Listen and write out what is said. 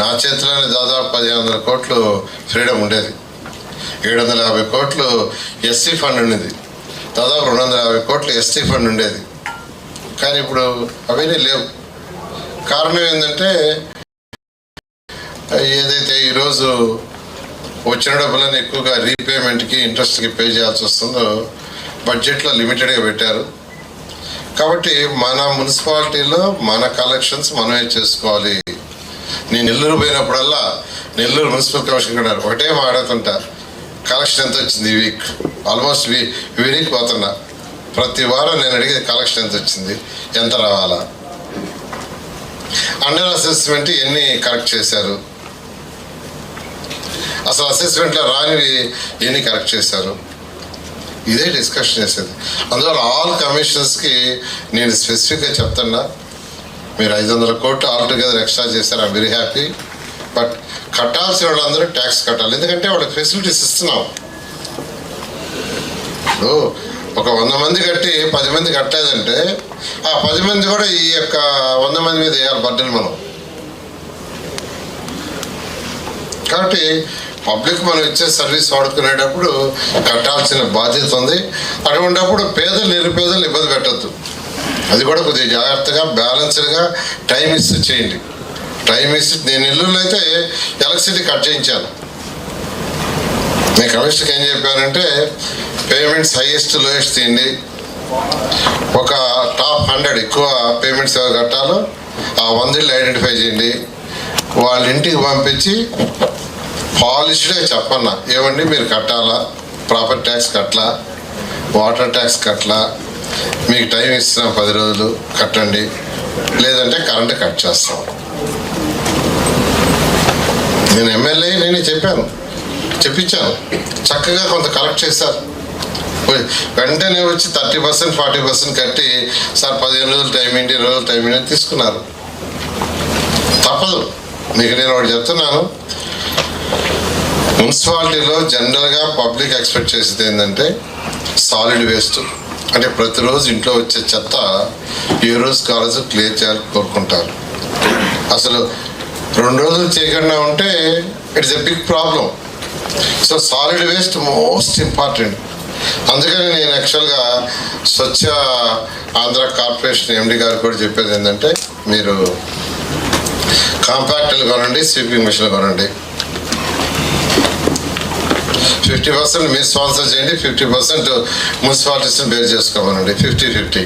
నా చేతిలోనే దాదాపు పదిహేను వందల కోట్లు ఫ్రీడమ్ ఉండేది. ఏడు వందల యాభై కోట్లు ఎస్సీ ఫండ్ ఉండేది. దాదాపు రెండు వందల యాభై కోట్లు ఎస్టీ ఫండ్ ఉండేది. కానీ ఇప్పుడు అవన్నీ లేవు. కారణం ఏంటంటే ఏదైతే ఈరోజు వచ్చిన డబ్బులను ఎక్కువగా రీపేమెంట్కి ఇంట్రెస్ట్కి పే చేయాల్సి వస్తుందో బడ్జెట్లో లిమిటెడ్గా పెట్టారు. కాబట్టి మన మున్సిపాలిటీలో మన కలెక్షన్స్ మనమే చేసుకోవాలి. నేను నెల్లూరు పోయినప్పుడల్లా నెల్లూరు మున్సిపల్ కమిషన్ కూడా ఒకటే మాట్లాడుతుంటా కలెక్షన్ ఎంత వచ్చింది ఈ వీక్? ఆల్మోస్ట్ వీ వీక్ పోతున్నా ప్రతి వారం నేను అడిగేది కలెక్షన్ ఎంత వచ్చింది? ఎంత రావాలా? అండర్ అసెస్మెంట్ ఎన్ని కరెక్ట్ చేశారు? అసలు అసెస్మెంట్లో రానివి ఎన్ని కరెక్ట్ చేశారు? ఇదే డిస్కషన్ చేసేది. అందువల్ల ఆల్ కమిషన్స్కి నేను స్పెసిఫిక్గా చెప్తున్నా. మీరు ఐదు వందల కోట్లు ఆల్ టుగెదర్ ఎక్స్ట్రా చేశారు ఐమ్ వెరీ హ్యాపీ. బట్ కట్టాల్సిన వాళ్ళందరూ ట్యాక్స్ కట్టాలి. ఎందుకంటే వాళ్ళకి ఫెసిలిటీస్ ఇస్తున్నాం. ఇప్పుడు ఒక వంద మంది కట్టి పది మంది కట్టలేదంటే ఆ పది మంది కూడా ఈ యొక్క వంద మంది మీద వేయాలి బర్డెన్ మనం. కాబట్టి పబ్లిక్ మనం ఇచ్చే సర్వీస్ వాడుకునేటప్పుడు కట్టాల్సిన బాధ్యత ఉంది. అటువంటిప్పుడు పేదలు నిరుపేదలు ఇబ్బంది పెట్టద్దు. అది కూడా కొద్దిగా జాగ్రత్తగా బ్యాలెన్స్డ్గా టైం ఇస్ చేయండి. టైం ఇస్తే నేను ఇల్లులో అయితే ఎలక్ట్రిసిటీ కట్ చేయించాను. నేను కమిషన్కి ఏం చెప్పానంటే పేమెంట్స్ హైయెస్ట్ లోయెస్ట్ తీయండి. ఒక టాప్ హండ్రెడ్ ఎక్కువ పేమెంట్స్ ఎవరు కట్టాలో ఆ వందలు ఐడెంటిఫై చేయండి. వాళ్ళ ఇంటికి పంపించి పాలిష్డే చెప్పన్నా ఏమండి మీరు కట్టాలా? ప్రాపర్టీ ట్యాక్స్ కట్టలా? వాటర్ ట్యాక్స్ కట్టలా? మీకు టైం ఇస్తున్నాం పది రోజులు కట్టండి. లేదంటే కరెంట్ కట్ చేస్తాం. నేను ఎమ్మెల్యే నేనే చెప్పాను. చెప్పించాను. చక్కగా కొంత కలెక్ట్ చేశారు. వెంటనే వచ్చి థర్టీ పర్సెంట్ ఫార్టీ పర్సెంట్ కట్టి సార్ పదిహేను రోజులు టైం ఏంటి? ఇరవై రోజులు టైం ఏంటి? తీసుకున్నారు. తప్పదు. మీకు నేను ఒకటి చెప్తున్నాను. మున్సిపాలిటీలో జనరల్గా పబ్లిక్ ఎక్స్పెక్ట్ చేసేది ఏంటంటే సాలిడ్ వేస్ట్. అంటే ప్రతిరోజు ఇంట్లో వచ్చే చెత్త ఏ రోజు కాలేజ్ క్లియర్ చేయాలని కోరుకుంటారు. అసలు రెండు రోజులు చేయకుండా ఉంటే it's a big problem so solid waste most important అందుకని నేను యాక్చువల్గా స్వచ్ఛ ఆంధ్ర కార్పొరేషన్ ఎండి గారు కూడా చెప్పేది ఏంటంటే మీరు కాంపాక్ట్లు కొనండి స్వీపింగ్ మిషన్లు కొనండి. ఫిఫ్టీ పర్సెంట్ మీరు స్పాన్సర్ చేయండి fifty percent మున్సిపాలిటీస్ని bear చేసుకోమనండి fifty fifty